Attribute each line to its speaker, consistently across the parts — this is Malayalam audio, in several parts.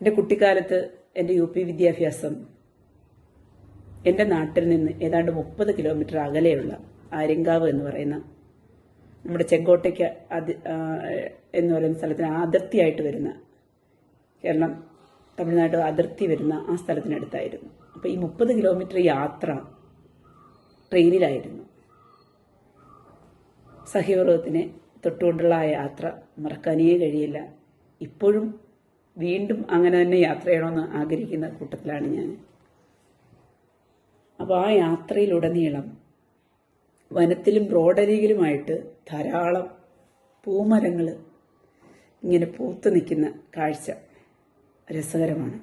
Speaker 1: എന്റെ കുട്ടിക്കാലത്ത് എന്റെ യു പി വിദ്യാഭ്യാസം എന്റെ നാട്ടിൽ നിന്ന് ഏതാണ്ട് മുപ്പത് കിലോമീറ്റർ അകലെയുള്ള ആര്യങ്കാവ് എന്ന് പറയുന്ന നമ്മുടെ ചെങ്കോട്ടയ്ക്ക് അതി എന്ന് പറയുന്ന സ്ഥലത്തിന് അതിർത്തിയായിട്ട് വരുന്ന കേരളം തമിഴ്നാട് അതിർത്തി വരുന്ന ആ സ്ഥലത്തിനടുത്തായിരുന്നു. അപ്പോൾ ഈ മുപ്പത് കിലോമീറ്റർ യാത്ര ട്രെയിനിലായിരുന്നു. സഹ്യപർവത്തിനെ തൊട്ടുകൊണ്ടുള്ള ആ യാത്ര മറക്കാനേ കഴിയില്ല. ഇപ്പോഴും വീണ്ടും അങ്ങനെ തന്നെ യാത്ര ചെയ്യണമെന്ന് ആഗ്രഹിക്കുന്ന കൂട്ടത്തിലാണ് ഞാൻ. അപ്പോൾ ആ യാത്രയിലുടനീളം വനത്തിലും റോഡരികിലുമായിട്ട് ധാരാളം പൂമരങ്ങൾ ഇങ്ങനെ പൂത്തു നിൽക്കുന്ന കാഴ്ച രസകരമാണ്.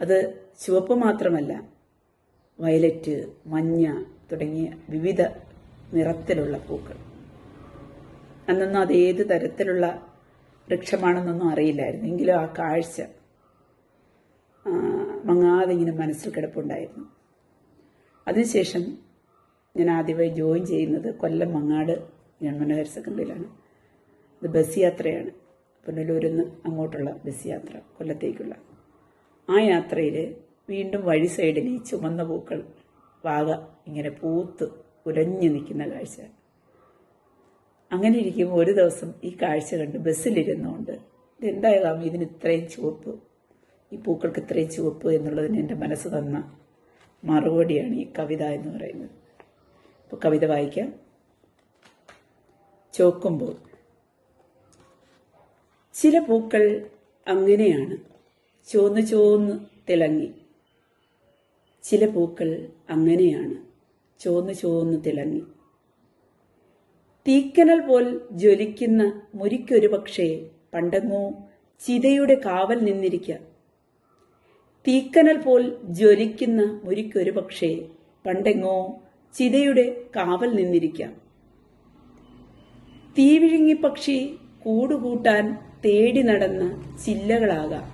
Speaker 1: അത് ചുവപ്പ് മാത്രമല്ല വയലറ്റ് മഞ്ഞ തുടങ്ങിയ വിവിധ നിറത്തിലുള്ള പൂക്കൾ. അന്നൊന്നും അത് ഏത് തരത്തിലുള്ള വൃക്ഷമാണെന്നൊന്നും അറിയില്ലായിരുന്നു. എങ്കിലും ആ കാഴ്ച മങ്ങാതെ ഇങ്ങനെ മനസ്സിൽ കിടപ്പുണ്ടായിരുന്നു. അതിനുശേഷം ഞാൻ ആദ്യമായി ജോയിൻ ചെയ്യുന്നത് കൊല്ലം മങ്ങാട് ഗവൺമെന്റ് ഹയർ സെക്കൻഡറിയിലാണ്. ഇത് ബസ് യാത്രയാണ്. പുനലൂരിൽ നിന്ന് അങ്ങോട്ടുള്ള ബസ് യാത്ര കൊല്ലത്തേക്കുള്ള. ആ യാത്രയിൽ വീണ്ടും വഴി സൈഡിൽ ഈ ചുമന്ന പൂക്കൾ വാഗ ഇങ്ങനെ പൂത്ത് ഉരഞ്ഞു നിൽക്കുന്ന കാഴ്ച. അങ്ങനെ ഇരിക്കുമ്പോൾ ഒരു ദിവസം ഈ കാഴ്ച കണ്ട് ബസ്സിലിരുന്നുകൊണ്ട് ഇതെന്തായാലും ഇതിന് ഇത്രയും ചുവപ്പ് ഈ പൂക്കൾക്ക് ഇത്രയും ചുവപ്പ് എന്നുള്ളതിന് എന്റെ മനസ്സ് തന്ന മറുപടിയാണ് ഈ കവിത എന്ന് പറയുന്നത്. അപ്പോൾ കവിത വായിക്കാം. ചോക്കുമ്പോൾ ചില പൂക്കൾ അങ്ങനെയാണ് ചോന്ന് ചോന്ന് തിളങ്ങി. ചില പൂക്കൾ അങ്ങനെയാണ് ചോന്ന് ചോന്ന് തിളങ്ങി. തീക്കനൽ പോൽ ജ്വലിക്കുന്ന മുരിക്കൊരു പക്ഷേ പണ്ടെങ്ങോ ചിതയുടെ കാവൽ നിന്നിരിക്ക. തീക്കനൽ പോൽ ജ്വലിക്കുന്ന മുരിക്കൊരു പക്ഷേ പണ്ടെങ്ങോ ചിതയുടെ കാവൽ നിന്നിരിക്കാം. തീവിഴുങ്ങി പക്ഷി കൂടുകൂട്ടാൻ തേടി നടന്ന ചില്ലകളാകാം.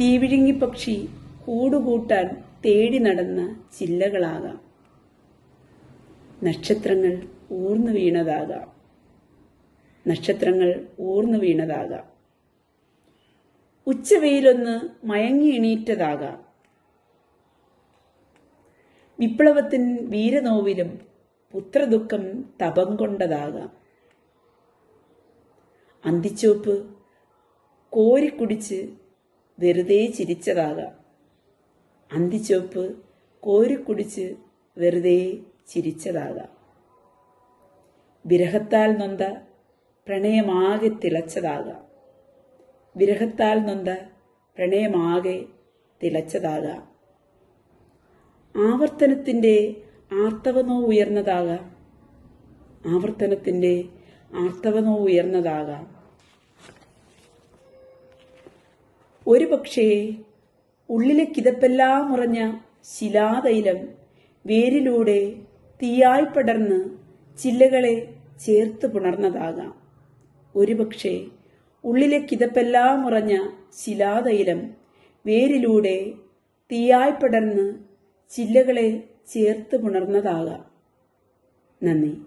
Speaker 1: തീവിഴുങ്ങി പക്ഷി കൂടുകൂട്ടാൻ തേടി നടന്ന ചില്ലകളാകാം. നക്ഷത്രങ്ങൾ ഊർന്നു വീണതാകാം. നക്ഷത്രങ്ങൾ ഊർന്നു വീണതാകാം. ഉച്ചവെയിലൊന്ന് മയങ്ങി എണീറ്റതാകാം. വിപ്ലവത്തിൻ വീരനോവിലും പുത്രദുഃഖം തപം കൊണ്ടതാകാം. അന്തിച്ചോപ്പ് കോരിക്കുടിച്ച് വെറുതെ ചിരിച്ചതാകാം. അന്തിച്ചോപ്പ് കോരിക്കുടിച്ച് വെറുതെ ചിരിച്ചതാകാം. വിരഹത്താൽ നൊന്ത പ്രണയമാകെ തിളച്ചതാകാം. വിരഹത്താൽ നൊന്ത പ്രണയമാകെ തിളച്ചതാകാം. ആവർത്തനത്തിന്റെ ആർത്തവനോ ഉയർന്നതാകാം. ആവർത്തനത്തിന്റെ ആർത്തവനോ ഉയർന്നതാകാം. ഒരു പക്ഷേ ഉള്ളിലെ കിതപ്പെല്ലാം ഉറഞ്ഞ ശിലാതൈലം വേരിലൂടെ തീയായി പടർന്ന് ചില്ലകളെ ചേർത്ത് പുണർന്നതാകാം. ഒരുപക്ഷെ ഉള്ളിലെ കിതപ്പെല്ലാം ഉറഞ്ഞ ശിലാതൈലം വേരിലൂടെ തീയായി പടർന്ന് ചില്ലകളെ ചേർത്ത് പുണർന്നതാകാം. നന്ദി.